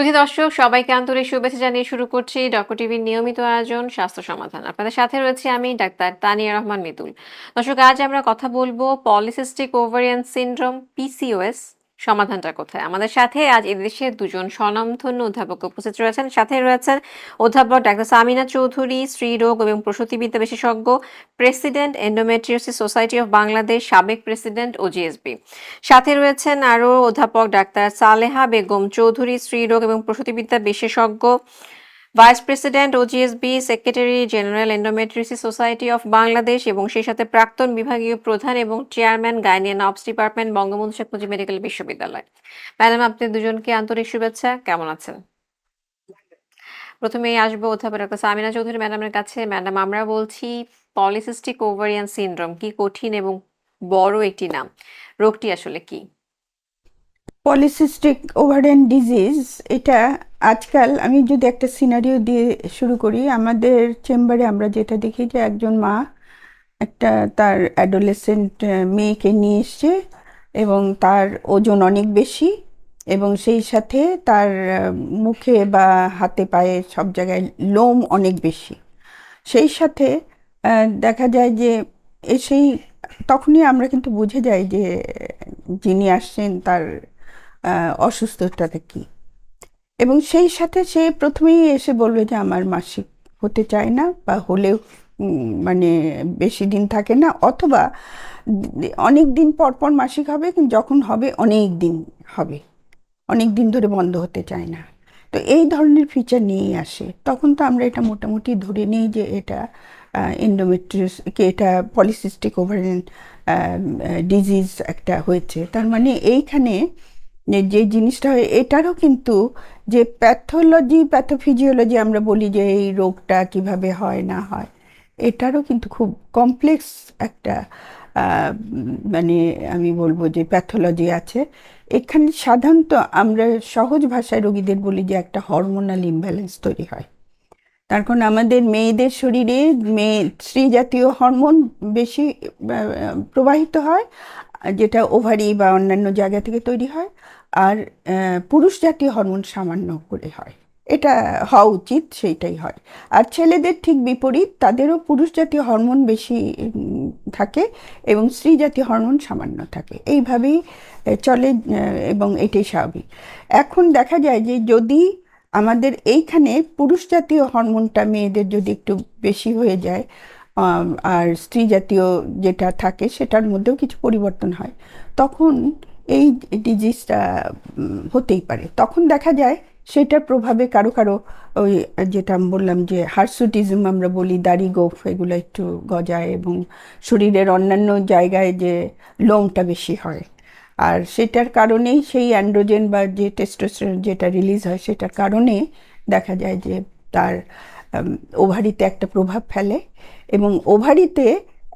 সুধী দর্শক, সবাইকে আন্তরিক শুভেচ্ছা জানিয়ে শুরু করছি ডক্টর টিভির নিয়মিত আয়োজন স্বাস্থ্য সমাধান। আপনাদের সাথে রয়েছে আমি ডাক্তার তানিয়া রহমান মিতুল। দর্শক, আজ আমরা কথা বলব পলিসিস্টিক ওভারিয়ান সিন্ড্রোম পিসিওএস সমাধানটা কোথায়? আমাদের সাথে আজ এদেশের দুজন স্বনামধন্য অধ্যাপক উপস্থিত রয়েছেন। সাথে রয়েছেন অধ্যাপক ডাক্তার সামিনা চৌধুরী, স্ত্রীরোগ এবং প্রসূতিবিদ্যা বিশেষজ্ঞ, president endometriosis society of Bangladesh, সাবেক প্রেসিডেন্ট ও জিএসবি সাথে রয়েছেন আরও অধ্যাপক ডাক্তার সালেহা বেগম চৌধুরী, স্ত্রীরোগ এবং প্রসূতিবিদ্যা বিশেষজ্ঞ vice president OGSB secretary general endometriosis society of Bangladesh এবং সেই সাথে প্রাক্তন বিভাগীয় প্রধান এবং chairman গাইনিয়ান obs department Bangabandhu Sheikh Mujib medical বিশ্ববিদ্যালয়। ম্যাডাম, আপনি দুজনকে আন্তরিক শুভেচ্ছা। কেমন আছেন? প্রথমেই আসব অধ্যাপক সামিনা চৌধুরী ম্যাডামের কাছে। ম্যাডাম, আমরা বলছি পলিসিস্টিক ওভারিয়ান সিনড্রোম কি কঠিন এবং বড় একটি নাম? রোগটি আসলে কি? পলিসিস্টিক ওভারিয়ান ডিজিজ এটা আজকাল আমি যদি একটা সিনারিও দিয়ে শুরু করি, আমাদের চেম্বারে আমরা যেটা দেখি যে একজন মা একটা তার অ্যাডোলেসেন্ট মেয়েকে নিয়ে এসছে এবং তার ওজন অনেক বেশি এবং সেই সাথে তার মুখে বা হাতে পায়ে সব জায়গায় লোম অনেক বেশি। সেই সাথে দেখা যায় যে এসেই তখনই আমরা কিন্তু বুঝে যাই যে যিনি আসছেন তার অসুস্থতাটা কি? এবং সেই সাথে সে প্রথমেই এসে বলবে যে আমার মাসিক হতে চায় না বা হলেও মানে বেশি দিন থাকে না, অথবা অনেক দিন পর পর মাসিক হবে যখন হবে অনেক দিন হবে, অনেক দিন ধরে বন্ধ হতে চায় না। তো এই ধরনের ফিচার নিয়েই আসে। তখন তো আমরা এটা মোটামুটি ধরে নিই যে এটা এন্ডোমেট্রিয়াস কি এটা পলিসিস্টিক ওভারেন ডিজিজ একটা হয়েছে। তার মানে এইখানে যে জিনিসটা হয়, এটারও কিন্তু যে প্যাথোলজি প্যাথোফিজিওলজি আমরা বলি যে, এই রোগটা কীভাবে হয়, না হয়, এটারও কিন্তু খুব কমপ্লেক্স একটা মানে আমি বলব যে প্যাথোলজি আছে। এখানে সাধারণত আমরা সহজ ভাষায় রোগীদের বলি যে, একটা হরমোনাল ইমব্যালেন্স তৈরি হয়। তার কারণ আমাদের মেয়েদের শরীরে মেয়ে স্ত্রী জাতীয় হরমোন বেশি প্রবাহিত হয়, যেটা ওভারি বা অন্যান্য জায়গা থেকে তৈরি হয়। আর পুরুষ জাতীয় হরমোন সামান্য করে হয়। এটা হওয়া উচিত, সেইটাই হয়। আর ছেলেদের ঠিক বিপরীত, তাদেরও পুরুষ জাতীয় হরমোন বেশি থাকে এবং স্ত্রী জাতীয় হরমোন সামান্য থাকে। এইভাবেই চলে এবং এটাই স্বাভাবিক। এখন দেখা যায় যে যদি আমাদের এইখানে পুরুষ জাতীয় হরমোনটা মেয়েদের যদি একটু বেশি হয়ে যায় আর স্ত্রী জাতীয় যেটা থাকে, সেটার মধ্যেও কিছু পরিবর্তন হয়, তখন এই ডিজিজটা হতেই পারে। তখন দেখা যায় সেটার প্রভাবে কারও কারও ওই যেটা আমি বললাম যে হার্সুটিজম আমরা বলি, দাড়ি, গোফ এগুলো একটু গজায় এবং শরীরের অন্যান্য জায়গায় যে লোমটা বেশি হয়। আর সেটার কারণেই সেই অ্যান্ড্রোজেন বা যে টেস্টোস্টেরন যেটা রিলিজ হয় সেটার কারণে দেখা যায় যে তার ওভারিতে একটা প্রভাব ফেলে এবং ওভারিতে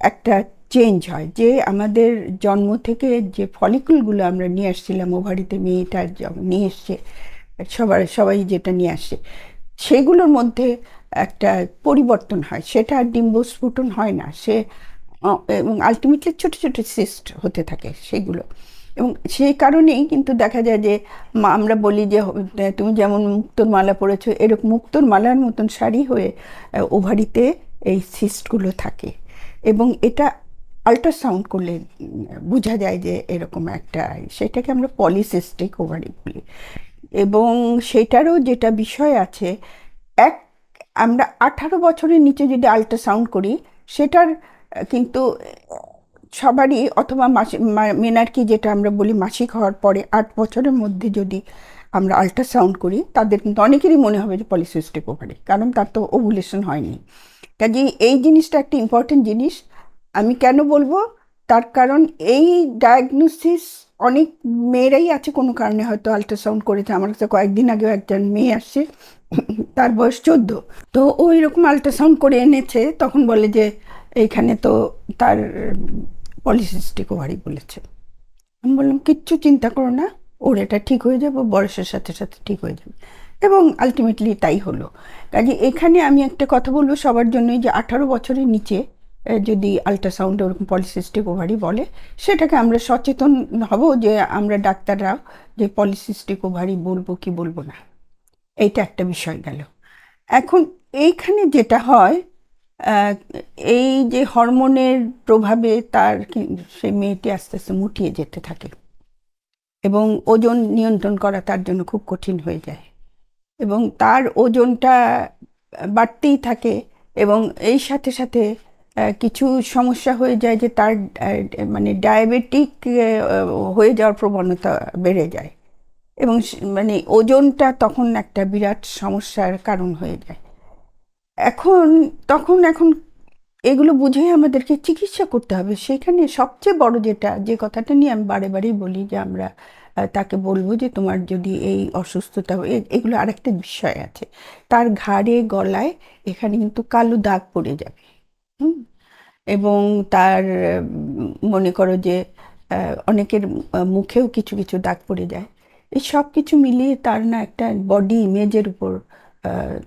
একটা চেঞ্জ হয়। যে আমাদের জন্ম থেকে যে ফলিকুলগুলো আমরা নিয়ে আসছিলাম, ওভারিতে মেয়েটার নিয়ে এসছে, সবার, সবাই যেটা নিয়ে আসছে সেগুলোর মধ্যে একটা পরিবর্তন হয়। সেটা আর ডিম্বস্ফুটন হয় না। সে এবং আলটিমেটলি ছোট ছোট সিস্ট হতে থাকে সেগুলো। এবং সেই কারণেই কিন্তু দেখা যায় যে আমরা বলি যে তুমি যেমন মুক্তোর মালা পরেছো এরকম মুক্তোর মালার মতন শাড়ি হয়ে ওভারিতে এই সিস্টগুলো থাকে। এবং এটা আল্ট্রাসাউন্ড করলে বোঝা যায় যে এরকম একটা, সেটাকে আমরা পলিসিস্টিক ওভারি বলি। এবং সেটারও যেটা বিষয় আছে, এক, আমরা আঠারো বছরের নিচে যদি আল্ট্রাসাউন্ড করি, সেটার কিন্তু সবারই অথবা মাসি, মা- মেনার্কি যেটা আমরা বলি মাসিক হওয়ার পরে আট বছরের মধ্যে যদি আমরা আল্ট্রাসাউন্ড করি, তাদের কিন্তু অনেকেরই মনে হবে যে পলিসিস্টিক ওভারি কারণ তার তো ওভুলেশন হয়নি। কাজেই এই জিনিসটা একটা ইম্পর্টেন্ট জিনিস। আমি কেন বলব? তার কারণ এই ডায়াগনোসিস অনেক মেয়েরাই আছে কোনো কারণে হয়তো আল্ট্রাসাউন্ড করেছে। আমার কাছে কয়েকদিন আগেও একজন মেয়ে আসছে, তার বয়স চোদ্দ। তো ওই রকম আল্ট্রাসাউন্ড করে এনেছে, তখন বলে যে এইখানে তো তার পলিসিস্টিক ওভারি বলেছে। আমি বললাম, কিচ্ছু চিন্তা করো না, ওর এটা ঠিক হয়ে যাবে, বয়সের সাথে সাথে ঠিক হয়ে যাবে। এবং আলটিমেটলি তাই হলো। কাজে এখানে আমি একটা কথা বলব সবার জন্যই যে আঠারো বছরের নিচে যদি আল্ট্রাসাউন্ড ওরকম পলিসিস্টিক ওভারি বলে, সেটাকে আমরা সচেতন হব যে আমরা ডাক্তাররা যে পলিসিস্টিক ওভারি বলব কি বলব না। এইটা একটা বিষয় গেল। এখন এইখানে যেটা হয় এই যে হরমোনের প্রভাবে তার সেই মেয়েটি আস্তে আস্তে মুটিয়ে যেতে থাকে এবং ওজন নিয়ন্ত্রণ করা তার জন্য খুব কঠিন হয়ে যায় এবং তার ওজনটা বাড়তেই থাকে এবং এই সাথে সাথে কিছু সমস্যা হয়ে যায় যে তার মানে ডায়াবেটিক হয়ে যাওয়ার প্রবণতা বেড়ে যায়। এবং মানে ওজনটা তখন একটা বিরাট সমস্যার কারণ হয়ে যায়। এখন, তখন এখন এগুলো বুঝে আমাদেরকে চিকিৎসা করতে হবে। সেখানে সবচেয়ে বড় যেটা, যে কথাটা নিয়ে আমি বারে বারেই বলি যে আমরা তাকে বলব যে তোমার যদি এই অসুস্থতা এগুলো আরেকটা বিষয় আছে। তার ঘাড়ে, গলায় এখানে কিন্তু কালো দাগ পড়ে যাবে। এবং তার মনে করো যে অনেকের মুখেও কিছু কিছু দাগ পড়ে যায়। এই সব কিছু মিলিয়ে তার না একটা বডি ইমেজের উপর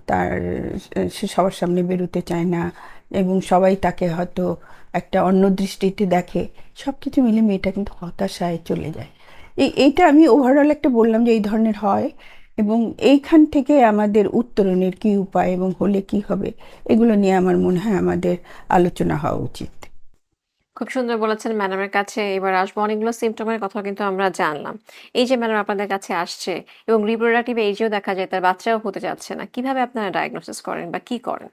তার, সে সবার সামনে বেরোতে চায় না এবং সবাই তাকে হয়তো একটা অন্য দৃষ্টিতে দেখে। সব কিছু মিলে মেয়েটা কিন্তু হতাশায় চলে যায়। এই এইটা আমি ওভারঅল একটা বললাম যে এই ধরনের হয়। এবং এইখান থেকে আমাদের উত্তরণের কি উপায় এবং হলে কি হবে এগুলো নিয়ে আমার মনে হয় আমাদের আলোচনা হওয়া উচিত। খুব সুন্দর বলেছেন ম্যাডামের কাছে। এবার আসব অনেকগুলো সিমটমের কথা কিন্তু আমরা জানলাম। এই যে ম্যাডাম আপনাদের কাছে আসছে এবং রিপ্রোডাক্টিভ এজেও দেখা যায় তার বাচ্চাও হতে যাচ্ছে না। কীভাবে আপনারা ডায়াগনোসিস করেন বা কি করেন?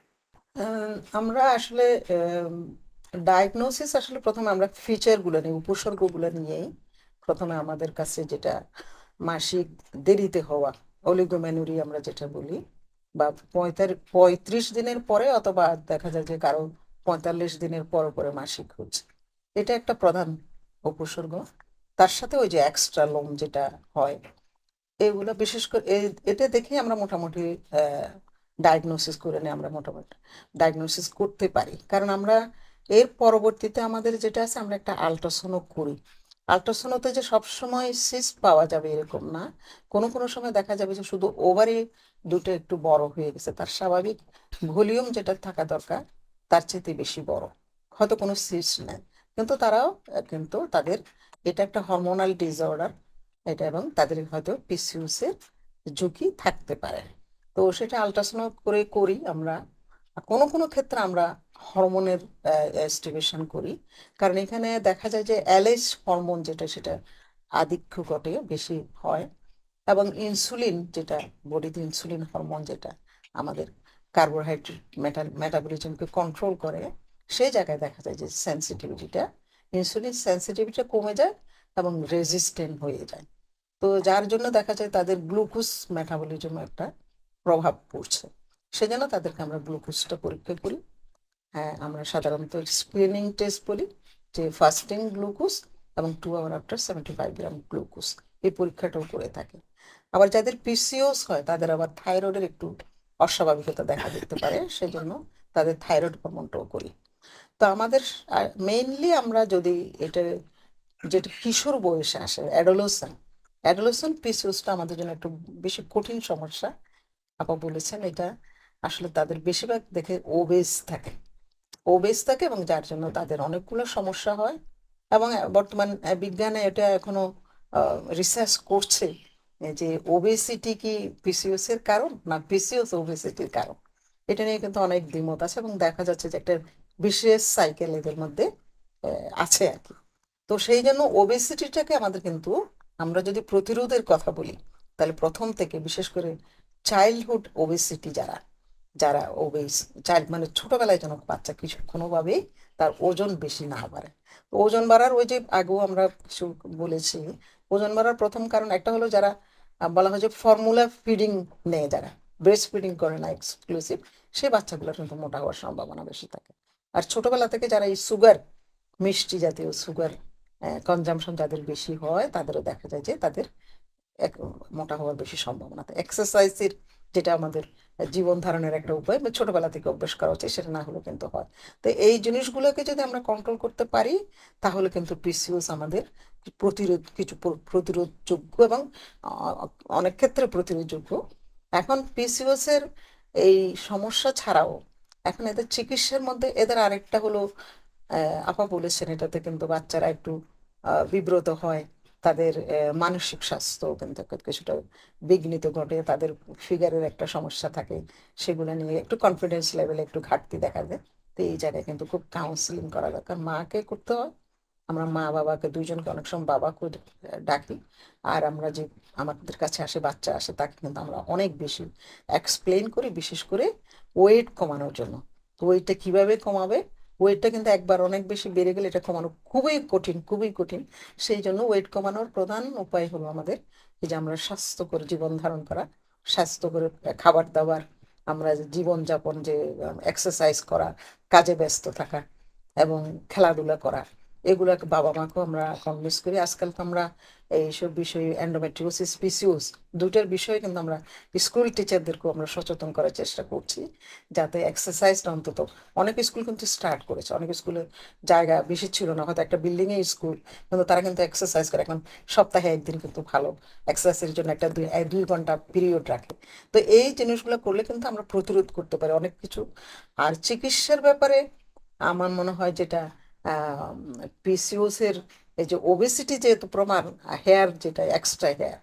আমরা আসলে ডায়াগনোসিস আসলে প্রথমে আমরা ফিচারগুলো নিই উপসর্গগুলো নিয়েই প্রথমে আমাদের কাছে যেটা মাসিক দেরিতে হওয়া। অলিগোমেনুরি আমরা যেটা বলি, বা পঁয়ত্রিশ দিনের পরে অথবা দেখা যায় যে কারও পঁয়তাল্লিশ দিনের পর পরে মাসিক হচ্ছে। এটা একটা প্রধান উপসর্গ। তার সাথে ওই যে এক্সট্রা লোম যেটা হয়, এগুলো বিশেষ করে এটা দেখেই আমরা মোটামুটি ডায়াগনোসিস করে নিই আমরা মোটামুটি ডায়াগনোসিস করতে পারি। কারণ আমরা এর পরবর্তীতে আমাদের যেটা আছে, আমরা একটা আল্ট্রাসাউন্ড করি। আল্ট্রাসাউন্ডতে যে সবসময় সিস্ট পাওয়া যাবে এরকম না। কোনো কোনো সময় দেখা যাবে যে শুধু ওভারে দুটো একটু বড় হয়ে গেছে। তার স্বাভাবিক ভলিউম যেটা থাকা দরকার, তার চেয়ে বেশি বড়। হয়তো কোনো সিস্ট নেই। কিন্তু তারাও, কিন্তু তাদের এটা একটা হরমোনাল ডিসঅর্ডার এটা এবং তাদের হয়তো পিসিউস এর ঝুঁকি থাকতে পারে। তো সেটা আল্ট্রাসাউন্ড করে করি আমরা। কোনো কোনো ক্ষেত্রে আমরা হরমোনের এস্টিমেশন করি। কারণ এখানে দেখা যায় যে অ্যালেস হরমোন যেটা, সেটা আধিক্য ঘটে, বেশি হয়। এবং ইনসুলিন যেটা, বডিতে ইনসুলিন হরমোন যেটা আমাদের কার্বোহাইড্রেট মেটা মেটাবলিজমকে কন্ট্রোল করে, সেই জায়গায় দেখা যায় যে সেন্সিটিভিটিটা ইনসুলিন সেন্সিটিভিটিটা কমে যায় এবং রেজিস্ট্যান্ট হয়ে যায়। তো যার জন্য দেখা যায় তাদের গ্লুকোজ মেটাবলিজমে একটা প্রভাব পড়ছে। সেজন্য তাদেরকে আমরা গ্লুকোজটা পরীক্ষা করি। হ্যাঁ আমরা সাধারণত স্ক্রিনিং টেস্ট বলি, যে ফাস্টিং গ্লুকোজ এবং two hour after seventy five gram glucose এই পরীক্ষাটাও করে থাকে। আবার যাদের পিসিওস হয়, তাদের আবার থাইরয়েডের একটু অস্বাভাবিকতা দেখা দিতে পারে, সেজন্য তাদের থাইরয়েড হরমোনটাও করি। তো আমাদের মেইনলি আমরা যদি এটা, যেটা কিশোর বয়সে আসে অ্যাডোলোসেন অ্যাডোলোসেন পিসিওসটা আমাদের জন্য একটু বেশি কঠিন সমস্যা। আপা বলেছেন এটা আসলে তাদের বেশিরভাগ দেখে ওবেস থাকে। ওবেস থাকে এবং যার জন্য তাদের অনেকগুলো সমস্যা হয় এবং বর্তমান বিজ্ঞানে এটা এখনও রিসার্চ করছে যে ওবেসিটি কি পিসিওস এর কারণ না পিসিওস ওবেসিটির কারণ? এটা নিয়ে কিন্তু অনেক দ্বিমত আছে এবং দেখা যাচ্ছে যে একটা বিশেষ সাইকেল এদের মধ্যে আছে আর কি। তো সেই জন্য ওবেসিটিটাকে আমাদের কিন্তু আমরা যদি প্রতিরোধের কথা বলি, তাহলে প্রথম থেকে বিশেষ করে চাইল্ডহুড ওবেসিটি যারা যারা ওবেস চাইল্ড মানে ছোটবেলায় যেন বাচ্চা কিছু কোনোভাবেই তার ওজন বেশি না বাড়ে। ওজন বাড়ার ওই যে আগেও আমরা কিছু বলেছি, ওজন বাড়ার প্রথম কারণ একটা হলো যারা বলা হয় যে ফর্মুলা ফিডিং নেয় যারা ব্রেস্ট ফিডিং করে না এক্সক্লুসিভ সেই বাচ্চাগুলোর কিন্তু মোটা হওয়ার সম্ভাবনা বেশি থাকে। আর ছোটবেলা থেকে যারা এই সুগার মিষ্টি জাতীয় সুগার কনজামশন যাদের বেশি হয়, তাদেরও দেখা যায় যে তাদের এক- মোটা হওয়ার বেশি সম্ভাবনা থাকে। এক্সারসাইজের যেটা আমাদের জীবন ধারণের একটা উপায় বা ছোটবেলা থেকে অভ্যাস করা উচিত, সেটা না হলেও কিন্তু হয়। তো এই জিনিসগুলোকে যদি আমরা কন্ট্রোল করতে পারি, তাহলে কিন্তু পিসিওস আমাদের প্রতিরোধ, কিছু প্রতিরোধযোগ্য এবং অনেক ক্ষেত্রে প্রতিরোধযোগ্য। এখন পিসিওস এর এই সমস্যা ছাড়াও এখন এদের চিকিৎসার মধ্যে এদের আরেকটা হলো আপা বলেছেন এটাতে কিন্তু বাচ্চারা একটু বিব্রত হয়। তাদের মানসিক স্বাস্থ্য কিন্তু কিছুটা বিঘ্নিত ঘটে, তাদের ফিগারের একটা সমস্যা থাকে, সেগুলো নিয়ে একটু কনফিডেন্স লেভেলে একটু ঘাটতি দেখা যায় তো এই জায়গায় কিন্তু খুব কাউন্সিলিং করা দরকার। মাকে করতে হয়, আমরা মা বাবাকে, দুইজনকে অনেক সময় বাবাকে ডাকি, আর আমরা যে আমাদের কাছে আসে, বাচ্চা আসে, তাকে কিন্তু আমরা অনেক বেশি এক্সপ্লেন করি, বিশেষ করে ওয়েট কমানোর জন্য। তো ওয়েটটা কীভাবে কমাবে? ওয়েটটা কিন্তু একবার অনেক বেশি বেড়ে গেলে এটা কমানো খুবই কঠিন খুবই কঠিন। সেই জন্য ওয়েট কমানোর প্রধান উপায় হলো আমাদের যে আমরা স্বাস্থ্যকর জীবন ধারণ করা, স্বাস্থ্যকর খাবার দাবার, আমরা জীবনযাপন, যে এক্সারসাইজ করা, কাজে ব্যস্ত থাকা এবং খেলাধুলা করা, এগুলাকে বাবা মাকেও আমরা কনভিন্স করি। আজকাল তো আমরা এইসব বিষয়ে এন্ডোমেট্রিওসিস পিসিওস দুটার বিষয়ে কিন্তু আমরা স্কুল টিচারদেরকেও আমরা সচেতন করার চেষ্টা করছি, যাতে এক্সারসাইজটা অন্তত অনেক স্কুল কিন্তু স্টার্ট করেছে। অনেক স্কুলে জায়গা বেশি ছিল না, হয়তো একটা বিল্ডিং এ স্কুল কিন্তু তারা কিন্তু এক্সারসাইজ করে। এখন সপ্তাহে একদিন কিন্তু ভালো এক্সারসাইজের জন্য একটা দুই দুই ঘণ্টা পিরিয়ড রাখে। তো এই জিনিসগুলো করলে কিন্তু আমরা প্রতিরোধ করতে পারি অনেক কিছু। আর চিকিৎসার ব্যাপারে আমার মনে হয় যেটা পিসিওস এর এই যে ওবেসিটি যেহেতু প্রমাণ হেয়ার যেটা এক্সট্রা হেয়ার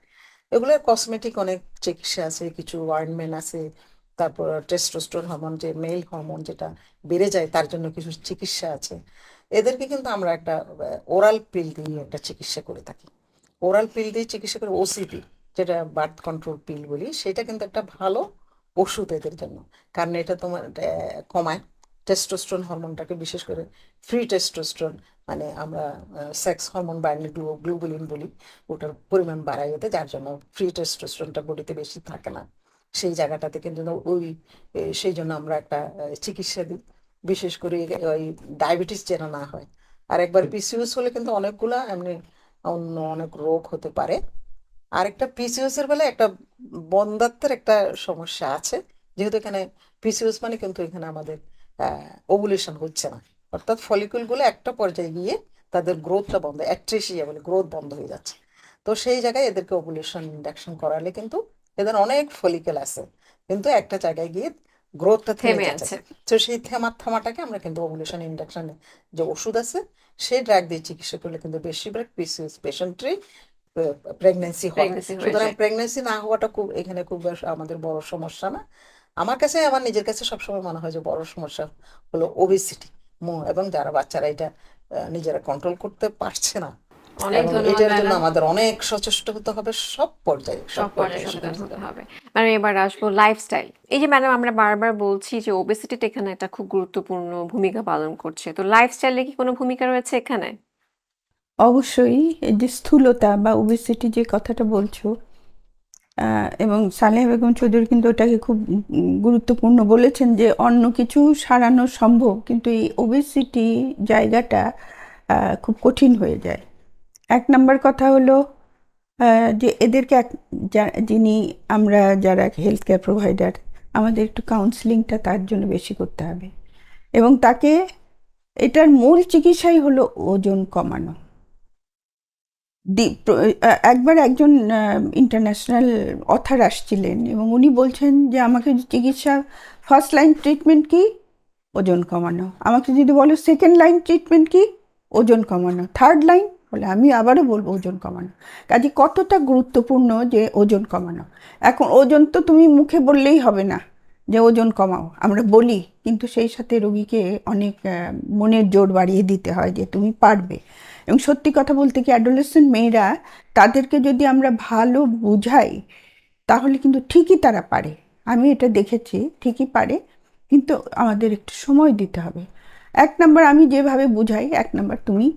এগুলোর কসমেটিক অনেক চিকিৎসা আছে, কিছু অয়েন্টমেন্ট আছে, তারপর টেস্টোস্টেরন হরমোন যে মেল হরমোন যেটা বেড়ে যায়, তার জন্য কিছু চিকিৎসা আছে। এদেরকে কিন্তু আমরা একটা ওরাল পিল দিয়ে একটা চিকিৎসা করে থাকি। ওরাল পিল দিয়ে চিকিৎসা করে ওসিপি যেটা বার্থ কন্ট্রোল পিল বলি, সেটা কিন্তু একটা ভালো ওষুধ এদের জন্য। কারণ এটা তোমার কমায়। টেস্টোস্টেরন হরমোনটাকে বিশেষ করে ফ্রি টেস্টোস্টেরন মানে আমরা সেক্স হরমোন বাড়লে গ্লুবুলিন বলি, ওটার পরিমাণ বাড়ায় এতে যার জন্য ফ্রি টেস্টোস্টেরনটা বডিতে বেশি থাকে না। সেই জায়গাটাতে কিন্তু ওই সেই জন্য আমরা একটা চিকিৎসা দিই। বিশেষ করে ওই ডায়াবেটিস যেন না হয়। আর একবার পিসিওস হলে কিন্তু অনেকগুলা এমনি অন্য অনেক রোগ হতে পারে। আর একটা পিসিওস এর বেলায় একটা বন্ধাত্বের একটা সমস্যা আছে। যেহেতু এখানে পিসিওস মানে কিন্তু এখানে আমাদের ওভুলেশন হচ্ছে না। অর্থাৎ ফলিকুলগুলো একটা পর্যায়ে গিয়ে তাদের গ্রোথটা বন্ধ অ্যাট্রেসিয়া বলে গ্রোথ বন্ধ হয়ে যাচ্ছে। তো সেই জায়গায় এদেরকে ওভুলেশন ইন্ডাকশন করালে কিন্তু এদের অনেক ফলিকেল আছে। কিন্তু একটা জায়গায় গিয়ে গ্রোথটা থেমে আছে। তো সেই থেমা থামাটাকে আমরা কিন্তু ওভুলেশন ইন্ডাকশনে যে ওষুধ আছে সেই ড্রাগ দিয়ে চিকিৎসা করলে কিন্তু বেশিরভাগ পিসিএস পেশেন্টরই প্রেগনেন্সি হয়। সুতরাং প্রেগনেন্সি না হওয়াটা খুব এখানে খুব বেশ আমাদের বড় সমস্যা না। আমার কাছে আমার নিজের কাছে সবসময় মনে হয় যে বড় সমস্যা হলো ওবেসিটি এবং যারা বাচ্চারা এটা নিজেরা কন্ট্রোল করতে পারছে না। এটার জন্য আমাদের অনেক সচেষ্ট হতে হবে সব পর্যায়ে সব পর্যায়ে হতে হবে। এবার আসব লাইফস্টাইল এই যে ম্যাডাম আমরা বারবার বলছি যে ওবেসিটিটা এখানে একটা খুব গুরুত্বপূর্ণ ভূমিকা পালন করছে। তো লাইফস্টাইলে কি কোনো ভূমিকা রয়েছে এখানে? অবশ্যই এই যে স্থূলতা বা ওবেসিটি যে কথাটা বলছো এবং সালেহা বেগম চৌধুরী কিন্তু ওটাকে খুব গুরুত্বপূর্ণ বলেছেন যে অন্য কিছু সারানো সম্ভব, কিন্তু এই ওবেসিটি জায়গাটা খুব কঠিন হয়ে যায়। এক নম্বর কথা হলো যে এদেরকে এক যিনি আমরা যারা হেলথ কেয়ার প্রোভাইডার আমাদের একটু কাউন্সিলিংটা তার জন্য বেশি করতে হবে। এবং তাকে, এটার মূল চিকিৎসাই হলো ওজন কমানো। একবার একজন ইন্টারন্যাশনাল অথার আসছিলেন এবং উনি বলছেন যে, আমাকে চিকিৎসা ফার্স্ট লাইন ট্রিটমেন্ট কি? ওজন কমানো। আমাকে যদি বলো সেকেন্ড লাইন ট্রিটমেন্ট কি? ওজন কমানো। থার্ড লাইন বলে, আমি আবারও বলব ওজন কমানো। কাজে কতটা গুরুত্বপূর্ণ যে, ওজন কমানো? এখন ওজন তো তুমি মুখে বললেই হবে না যে, ওজন কমাও। আমরা বলি, কিন্তু সেই সাথে রোগীকে অনেক মনের জোর বাড়িয়ে দিতে হয় যে, তুমি পারবে। এবং সত্যি কথা বলতে কি অ্যাডোলেসেন্ট মেয়েরা তাদেরকে যদি আমরা ভালো বুঝাই, তাহলে কিন্তু ঠিকই তারা পারে। আমি এটা দেখেছি, ঠিকই পারে, কিন্তু আমাদের একটু সময় দিতে হবে। এক নম্বর আমি যেভাবে বুঝাই, এক নম্বর তুমি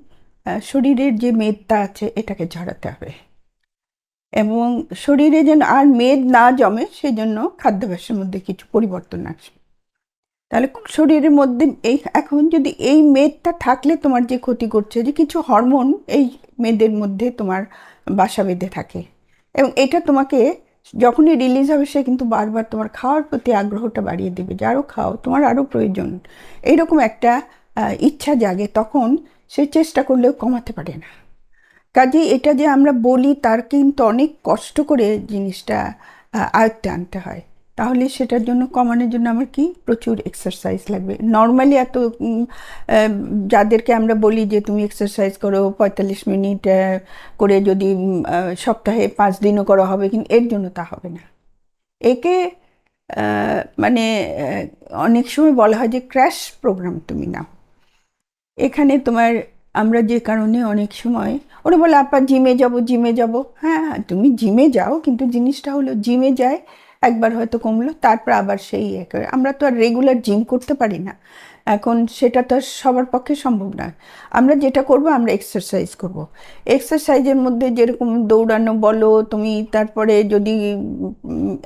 শরীরের যে মেদটা আছে, এটাকে ঝরাতে হবে। এবং শরীরে যেন আর মেদ না জমে, সেজন্য খাদ্যাভ্যাসের মধ্যে কিছু পরিবর্তন আসবে। তাহলে শরীরের মধ্যে এই, এখন যদি এই মেদটা থাকলে তোমার যে ক্ষতি করছে, যে কিছু হরমোন এই মেদের মধ্যে তোমার বাসা বেঁধে থাকে। এবং এটা তোমাকে যখনই রিলিজ হবে, সে কিন্তু বারবার তোমার খাওয়ার প্রতি আগ্রহটা বাড়িয়ে দেবে, যে আরও খাও, তোমার আরও প্রয়োজন। এইরকম একটা ইচ্ছা জাগে, তখন সে চেষ্টা করলেও কমাতে পারে না। কাজে এটা যে আমরা বলি, তার কিন্তু অনেক কষ্ট করে জিনিসটা আয়ত্তে আনতে হয়। তাহলে সেটার জন্য কমানোর জন্য আমার কি? প্রচুর এক্সারসাইজ লাগবে। নর্মালি এত যাদেরকে আমরা বলি যে তুমি এক্সারসাইজ করো, পঁয়তাল্লিশ মিনিট করে যদি সপ্তাহে পাঁচ দিনও করা হবে, কিন্তু এর জন্য তা হবে না। একে মানে অনেক সময় বলা হয় যে ক্র্যাশ প্রোগ্রাম তুমি নাও। এখানে তোমার, আমরা যে কারণে অনেক সময়, ওরা বলে, আপা জিমে যাব জিমে যাব। হ্যাঁ তুমি জিমে যাও, কিন্তু জিনিসটা হলো জিমে যায় একবার হয়তো কমলো, তারপর আবার সেই এ করে। আমরা তো আর রেগুলার জিম করতে পারি না। এখন সেটা তো সবার পক্ষে সম্ভব না আমরা যেটা করব, আমরা এক্সারসাইজ করব। এক্সারসাইজের মধ্যে যেরকম দৌড়ানো বলো, তুমি তারপরে যদি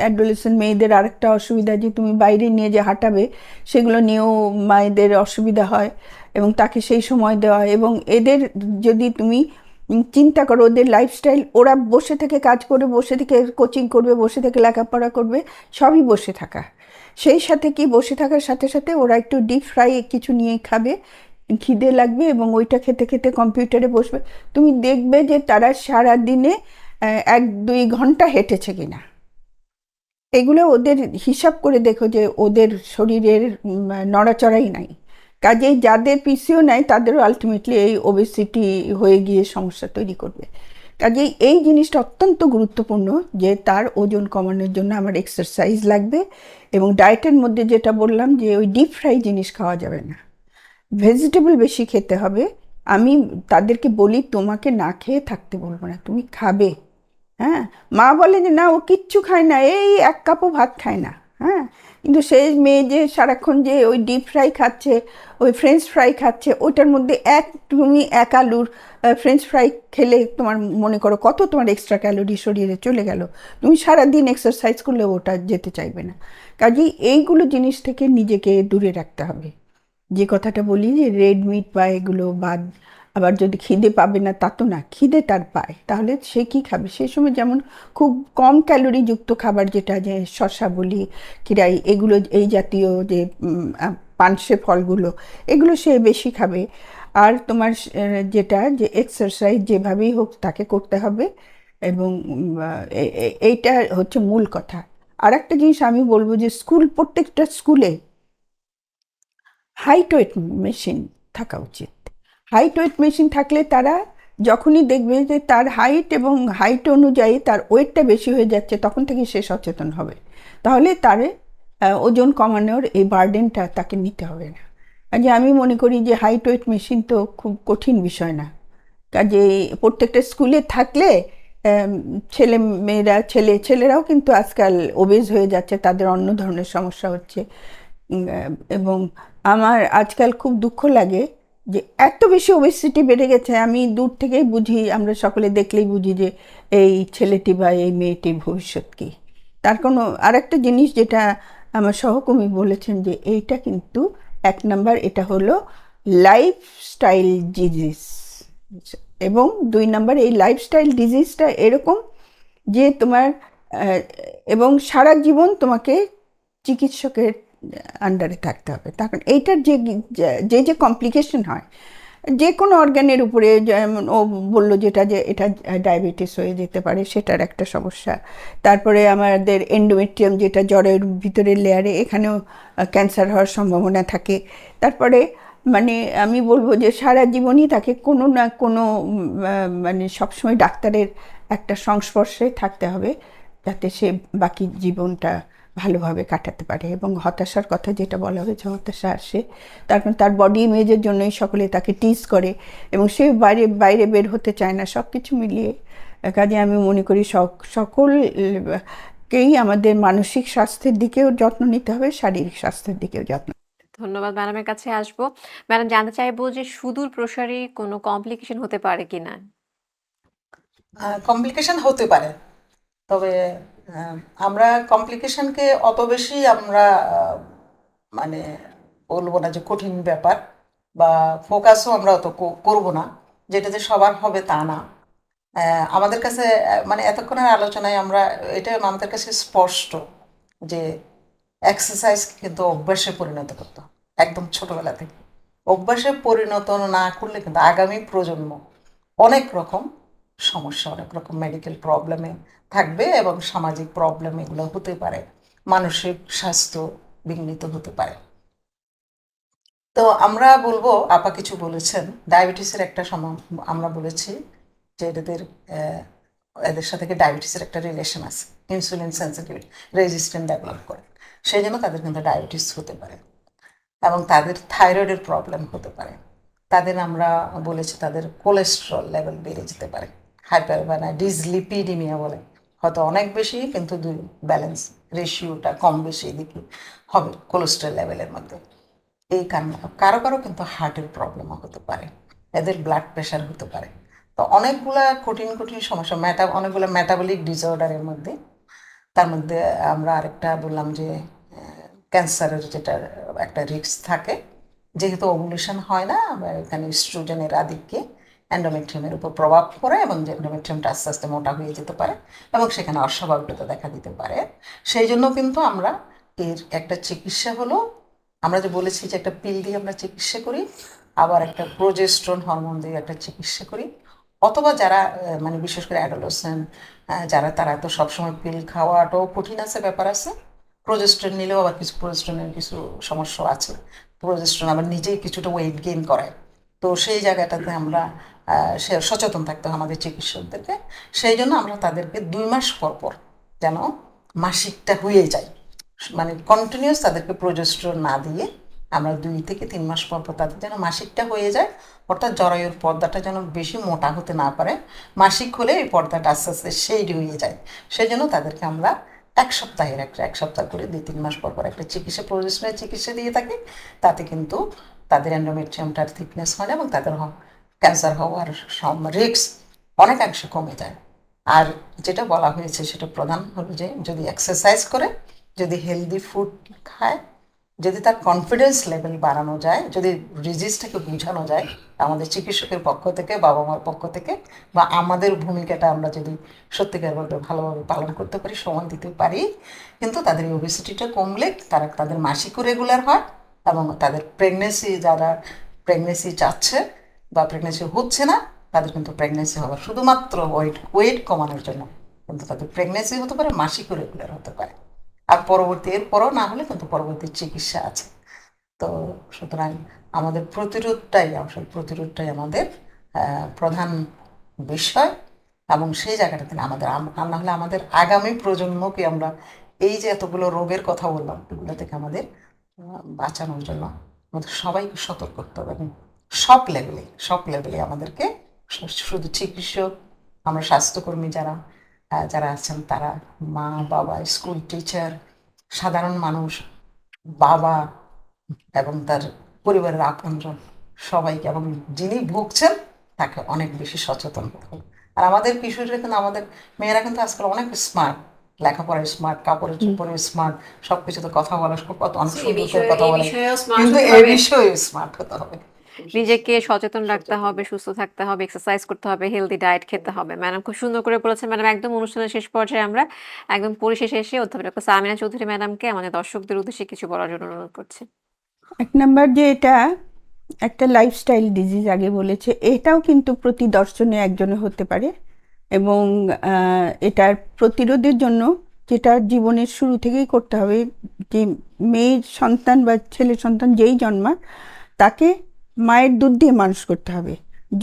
অ্যাডোলেসেন্ট মেয়েদের আরেকটা অসুবিধা যে তুমি বাইরে নিয়ে যে হাঁটাবে, সেগুলো নিয়েও মায়েদের অসুবিধা হয় এবং তাকে সেই সময় দেওয়া এবং এদের যদি তুমি চিন্তা করো, ওদের লাইফস্টাইল ওরা বসে থেকে কাজ করে বসে থেকে কোচিং করবে, বসে থেকে লেখাপড়া করবে, সবই বসে থাকা। সেই সাথে কি বসে থাকার সাথে সাথে ওরা একটু ডিপ ফ্রাই কিছু নিয়ে খাবে, খিদে লাগবে এবং ওইটা খেতে খেতে কম্পিউটারে বসবে। তুমি দেখবে যে তারা সারা দিনে এক দুই ঘণ্টা হেঁটেছে কিনা। এগুলো ওদের হিসাব করে দেখো যে ওদের শরীরের নড়াচড়াই নাই। কাজেই যাদের পিসিও নাই, তাদেরও আলটিমেটলি এই ওবেসিটি হয়ে গিয়ে সমস্যা তৈরি করবে। কাজেই এই জিনিসটা অত্যন্ত গুরুত্বপূর্ণ যে তার ওজন কমানোর জন্য আমার এক্সারসাইজ লাগবে এবং ডায়েটের মধ্যে যেটা বললাম যে ওই ডিপ ফ্রাই জিনিস খাওয়া যাবে না। ভেজিটেবল বেশি খেতে হবে। আমি তাদেরকে বলি, তোমাকে না খেয়ে থাকতে বলব না, তুমি খাবে। হ্যাঁ? মা বলে যে, না, ও কিচ্ছু খায় না, এই এক কাপও ভাত খায় না। হ্যাঁ? কিন্তু সেই মেয়ে যে সারাক্ষণ যে ওই ডিপ ফ্রাই খাচ্ছে, ওই ফ্রেঞ্চ ফ্রাই খাচ্ছে ওটার মধ্যে এক তুমি এক আলুর ফ্রেঞ্চ ফ্রাই খেলে তোমার মনে করো কত তোমার এক্সট্রা ক্যালোরি শরীরে চলে গেল। তুমি সারাদিন এক্সারসাইজ করলে ওটা যেতে চাইবে না। কাজেই এইগুলো জিনিস থেকে নিজেকে দূরে রাখতে হবে। যে কথাটা বলি যে রেড মিট বা এগুলো বাদ আবার যদি খিদে পাবে না, তা তো না, খিদে তার পায়। তাহলে সে কি খাবে? সেই সময় যেমন খুব কম ক্যালোরিযুক্ত খাবার যেটা, যে শশা বলি, কিরাই, এগুলো এই জাতীয় যে পানসে ফলগুলো, এগুলো সে বেশি খাবে। আর তোমার যেটা, যে এক্সারসাইজ যেভাবেই হোক তাকে করতে হবে। এবং এইটা হচ্ছে মূল কথা। আর একটা জিনিস আমি বলব যে, স্কুল, প্রত্যেকটা স্কুলে হাইট ওয়েট মেশিন থাকা উচিত। হাইট ওয়েট মেশিন থাকলে তারা যখনই দেখবে যে তার হাইট এবং হাইট অনুযায়ী তার ওয়েটটা বেশি হয়ে যাচ্ছে, তখন থেকে সে সচেতন হবে। তাহলে তার ওজন কমানোর এই বার্ডেনটা তাকে নিতে হবে না। কাজে আমি মনে করি যে হাইট ওয়েট মেশিন তো খুব কঠিন বিষয় না। কাজে প্রত্যেকটা স্কুলে থাকলে ছেলে মেয়েরা, ছেলে, ছেলেরাও কিন্তু আজকাল ওবেজ হয়ে যাচ্ছে, তাদের অন্য ধরনের সমস্যা হচ্ছে। এবং আমার আজকাল খুব দুঃখ লাগে যে এত বেশি ওবেসিটি বেড়ে গেছে, আমি দূর থেকেই বুঝি, আমরা সকলে দেখলেই বুঝি যে এই ছেলেটি বা এই মেয়েটির ভবিষ্যৎ কী। তার কোনো আরেকটা জিনিস যেটা আমার সহকর্মী বলেছেন যে এইটা কিন্তু এক নাম্বার, এটা হলো লাইফস্টাইল ডিজিজ এবং দুই নাম্বার, এই লাইফস্টাইল ডিজিজটা এরকম যে তোমার এবং সারা জীবন তোমাকে চিকিৎসকের আন্ডারে থাকতে হবে। তখন এইটার যে যে যে কমপ্লিকেশন হয়, যে কোনো অর্গানের উপরে যেমন ও বলল যেটা যে এটা ডায়াবেটিস হয়ে যেতে পারে, সেটার একটা সমস্যা। তারপরে আমাদের এন্ডোমেট্রিয়াম যেটা জ্বরের ভিতরের লেয়ারে এখানেও ক্যান্সার হওয়ার সম্ভাবনা থাকে। তারপরে মানে আমি বলব যে সারা জীবনই তাকে কোনো না কোনো মানে সবসময় ডাক্তারের একটা সংস্পর্শে থাকতে হবে, যাতে সে বাকি জীবনটা ভালোভাবে কাটাতে পারে এবং হতাশার কথা যেটা বলা হয়েছে হতাশা আসে। তার কারণ তার বডি ইমেজের জন্যই সকলে তাকে টিজ করে এবং সে বাইরে বাইরে বের হতে চায় না। সব কিছু মিলিয়ে কাজে আমি মনে করি সক- সকলকেই আমাদের মানসিক স্বাস্থ্যের দিকেও যত্ন নিতে হবে শারীরিক স্বাস্থ্যের দিকেও যত্ন ধন্যবাদ ম্যাডামের কাছে আসব। ম্যাডাম জানতে চাইব যে সুদূর প্রসারী কোনো কমপ্লিকেশন হতে পারে কিনা? কমপ্লিকেশন হতে পারে তবে আমরা কমপ্লিকেশনকে অত বেশি আমরা মানে বলব না যে কঠিন ব্যাপার বা ফোকাসও আমরা অত করব না। যেটা যে সবার হবে তা না। আমাদের কাছে মানে এতক্ষণের আলোচনায় আমরা, এটা আমাদের কাছে স্পষ্ট যে এক্সারসাইজ কিন্তু অভ্যাসে পরিণত করতে একদম ছোটবেলা থেকে। অভ্যাসে পরিণত না করলে কিন্তু আগামী প্রজন্ম অনেক রকম সমস্যা, অনেক রকম মেডিকেল প্রবলেমে থাকবে এবং সামাজিক প্রবলেম এগুলো হতে পারে, মানসিক স্বাস্থ্য বিঘ্নিত হতে পারে। তো আমরা বলব, আপা কিছু বলেছেন ডায়াবেটিসের একটা সম, আমরা বলেছি যে এদের এদের সাথে ডায়াবেটিসের একটা রিলেশন আছে ইনসুলিন সেন্সিটিভ রেজিস্ট্যান্ট ডেভেলপ করে। সেই জন্য তাদের কিন্তু ডায়াবেটিস হতে পারে এবং তাদের থাইরয়েডের প্রবলেম হতে পারে। তাদের আমরা বলেছি তাদের কোলেস্ট্রল লেভেল বেড়ে যেতে পারে। হাইপার মানে ডিসলিপিডিমিয়া বলে। হয়তো অনেক বেশি, কিন্তু দুই ব্যালেন্স রেশিওটা কম বেশি এদিকে হবে কোলেস্ট্রল লেভেলের মধ্যে। এই কারণে কারও কারও কিন্তু হার্টের প্রবলেমও হতে পারে, এদের ব্লাড প্রেশার হতে পারে। তো অনেকগুলা কঠিন কঠিন সমস্যা মেটা অনেকগুলো মেটাবলিক ডিসঅর্ডারের মধ্যে, তার মধ্যে আমরা আরেকটা বললাম যে ক্যান্সারের যেটা একটা রিস্ক থাকে, যেহেতু ওভুলেশন হয় না, এখানে স্ট্রোজেনের আধিক্যে অ্যান্ডোমেট্রিয়ামের উপর প্রভাব পড়ে এবং যে অ্যান্ডোমেট্রিয়ামটা আস্তে আস্তে মোটা হয়ে যেতে পারে এবং সেখানে অস্বাভাবিকতা দেখা দিতে পারে। সেই জন্য কিন্তু আমরা এর একটা চিকিৎসা হলো, আমরা যে বলেছি যে একটা পিল দিয়ে আমরা চিকিৎসা করি, আবার একটা প্রোজেস্ট্রন হরমোন দিয়ে একটা চিকিৎসা করি, অথবা যারা মানে বিশেষ করে অ্যাডোলসেন্ট যারা তারা তো সবসময় পিল খাওয়াটাও কঠিন আছে ব্যাপার আছে, প্রোজেস্ট্রন নিলেও আবার কিছু প্রোজেস্ট্রনের কিছু সমস্যা আছে। প্রোজেস্ট্রন আবার নিজেই কিছুটা ওয়েট গেইন করায়। তো সেই জায়গাটাতে আমরা সে সচেতন থাকতে হয় আমাদের চিকিৎসকদেরকে। সেই জন্য আমরা তাদেরকে দুই মাস পর পর যেন মাসিকটা হয়ে যায়। মানে কন্টিনিউস তাদেরকে প্রোজেস্ট্রন না দিয়ে আমরা দুই থেকে তিন মাস পর পর তাদের যেন মাসিকটা হয়ে যায়। অর্থাৎ জরায়ুর পর্দাটা যেন বেশি মোটা হতে না পারে। মাসিক হলে এই পর্দাটা আস্তে আস্তে শেড হয়ে যায়। সেই জন্য তাদেরকে আমরা এক সপ্তাহের একটা, এক সপ্তাহ করে দুই তিন মাস পর পর একটা চিকিৎসা প্রয়োজনের চিকিৎসা দিয়ে থাকি। তাতে কিন্তু তাদের অ্যান্ডোমেট্রিয়ামটার থিকনেস হয় এবং তাদের ক্যান্সার হওয়ার রিস্ক অনেকাংশে কমে যায়। আর যেটা বলা হয়েছে সেটা প্রধান হলো যে, যদি এক্সারসাইজ করে, যদি হেলদি ফুড খায়, যদি তার কনফিডেন্স লেভেল বাড়ানো যায়, যদি ডিজিজটাকে বোঝানো যায়, আমাদের চিকিৎসকের পক্ষ থেকে বাবা মার পক্ষ থেকে, বা আমাদের ভূমিকাটা আমরা যদি সত্যিকারভাবে ভালোভাবে পালন করতে পারি, সময় দিতে পারি, কিন্তু তাদের এই ওবেসিটিটা কমলে তারা তাদের মাসিকও রেগুলার হয় এবং তাদের প্রেগনেন্সি যারা প্রেগনেন্সি চাচ্ছে বা প্রেগনেন্সি হচ্ছে না, তাদের কিন্তু প্রেগনেন্সি হওয়ার শুধুমাত্র ওয়েট ওয়েট কমানোর জন্য। কিন্তু তাদের প্রেগনেন্সি হতে পারে মাসিকও রেগুলার হতে পারে। আর পরবর্তী, এরপরও না হলে কিন্তু পরবর্তী চিকিৎসা আছে। তো সুতরাং আমাদের প্রতিরোধটাই আসল প্রতিরোধটাই আমাদের প্রধান বিষয়। এবং সেই জায়গাটাতে আমাদের আর না হলে আমাদের আগামী প্রজন্মকে আমরা এই যে এতগুলো রোগের কথা বললাম, এগুলো থেকে আমাদের বাঁচানোর জন্য আমাদের সবাইকে সতর্ক করতে হবে। সব লেভেলে সব লেভেলে আমাদেরকে শুধু চিকিৎসক আমরা স্বাস্থ্যকর্মী যারা যারা আছেন তারা মা বাবা স্কুল টিচার সাধারণ মানুষ বাবা এবং তার পরিবারের আপনজন সবাইকে এবং যিনি ভুগছেন তাকে অনেক বেশি সচেতন হতে হবে। আর আমাদের কিশোরীরা কিন্তু আমাদের মেয়েরা কিন্তু আজকাল অনেক স্মার্ট লেখাপড়ায় স্মার্ট কাপড়ের চোপড়ে স্মার্ট সব কিছুতে কথা বলা কত অনেক সুন্দর কথা বলে। কিন্তু এই বিষয়ে স্মার্ট হতে হবে। নিজেকে সচেতন রাখতে হবে সুস্থ থাকতে হবে এক্সারসাইজ করতে হবে হেলদি ডায়েট খেতে হবে। ম্যাডাম খুব সুন্দর করে বলেছেন। ম্যাডাম একদম অনুষ্ঠানের শেষ পর্যায়ে আমরা একদম পরিশেষে এসে অধ্যাপক ডক্টর সামিনা চৌধুরী ম্যাডামকে আমাদের দর্শকদের উদ্দেশ্যে কিছু বলার জন্য অনুরোধ করছি। এক নাম্বার যে এটা একটা লাইফস্টাইল ডিজিজ আগে বলেছে এটাও কিন্তু প্রতি দর্শনে একজনে হতে পারে এবং এটার প্রতিরোধের জন্য যেটা জীবনের শুরু থেকেই করতে হবে যে মেয়ের সন্তান বা ছেলে সন্তান যেই জন্মা তাকে মায়ের দুধ দিয়ে মানুষ করতে হবে।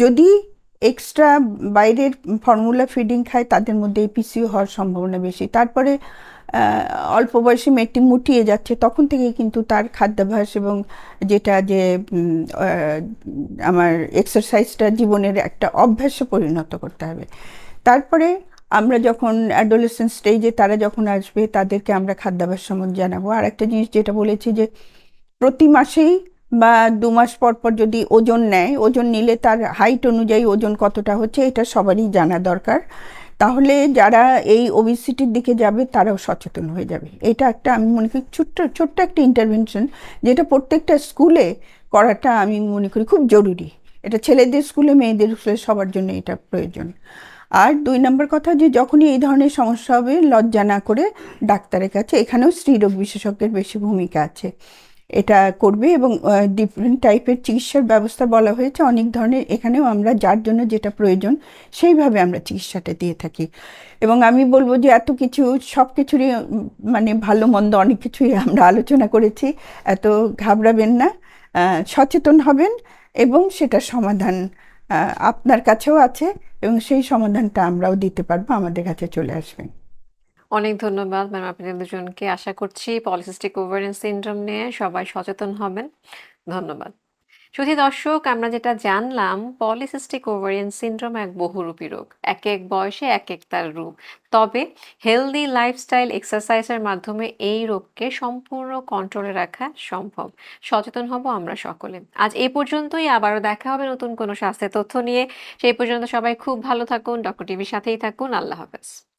যদি এক্সট্রা বাইরের ফর্মুলা ফিডিং খায়, তাদের মধ্যে এপিসিও হওয়ার সম্ভাবনা বেশি। তারপরে অল্প বয়সে মেয়েটি মুটিয়ে যাচ্ছে, তখন থেকেই কিন্তু তার খাদ্যাভ্যাস এবং যেটা যে আমার এক্সারসাইজটা জীবনের একটা অভ্যাসে পরিণত করতে হবে। তারপরে আমরা যখন অ্যাডোলেসেন্ট স্টেজে তারা যখন আসবে, তাদেরকে আমরা খাদ্যাভ্যাস সম্বন্ধে জানাব। আর একটা জিনিস যেটা বলেছি যে, প্রতি মাসেই বা দু মাস পর পর যদি ওজন নেয়, ওজন নিলে তার হাইট অনুযায়ী ওজন কতটা হচ্ছে এটা সবারই জানা দরকার। তাহলে যারা এই ওবিসিটির দিকে যাবে তারাও সচেতন হয়ে যাবে। এটা একটা আমি মনে করি ছোট্ট ছোট্ট একটা ইন্টারভেনশন যেটা প্রত্যেকটা স্কুলে করাটা আমি মনে করি খুব জরুরি। এটা ছেলেদের স্কুলে মেয়েদের স্কুলে সবার জন্য এটা প্রয়োজন। আর দুই নম্বর কথা যে যখনই এই ধরনের সমস্যা হবে, লজ্জা না করে ডাক্তারের কাছে, এখানেও স্ত্রীরোগ বিশেষজ্ঞের বেশি ভূমিকা আছে। এটা করবে এবং ডিফারেন্ট টাইপের চিকিৎসার ব্যবস্থা বলা হয়েছে। অনেক ধরনের এখানেও আমরা যার জন্য যেটা প্রয়োজন সেইভাবে আমরা চিকিৎসাটা দিয়ে থাকি। এবং আমি বলব যে এত কিছু, সব কিছুরই মানে ভালো মন্দ অনেক কিছুই আমরা আলোচনা করেছি। এত ঘাবড়াবেন না সচেতন হবেন এবং সেটার সমাধান আপনার কাছেও আছে এবং সেই সমাধানটা আমরাও দিতে পারব, আমাদের কাছে চলে আসবেন অনেক ধন্যবাদ ম্যাম আপনাদের দুজনকে। আশা করছি পলিসিস্টিক ওভারিয়ান সিনড্রোম নিয়ে সবাই সচেতন হবেন। ধন্যবাদ। সুধি দর্শক, আমরা যেটা জানলাম, পলিসিস্টিক ওভারিয়ান সিনড্রোম এক বহুরূপী রোগ। এক এক বয়সে এক এক তার রূপ। তবে হেলদি লাইফস্টাইল এক্সারসাইজের মাধ্যমে এই রোগকে সম্পূর্ণ কন্ট্রোলে রাখা সম্ভব। সচেতন হব আমরা সকলে। আজ এই পর্যন্তই। আবারও দেখা হবে নতুন কোনো স্বাস্থ্যের তথ্য নিয়ে। সেই পর্যন্ত সবাই খুব ভালো থাকুন। ডক্টর টিভির সাথেই থাকুন। আল্লাহ হাফেজ।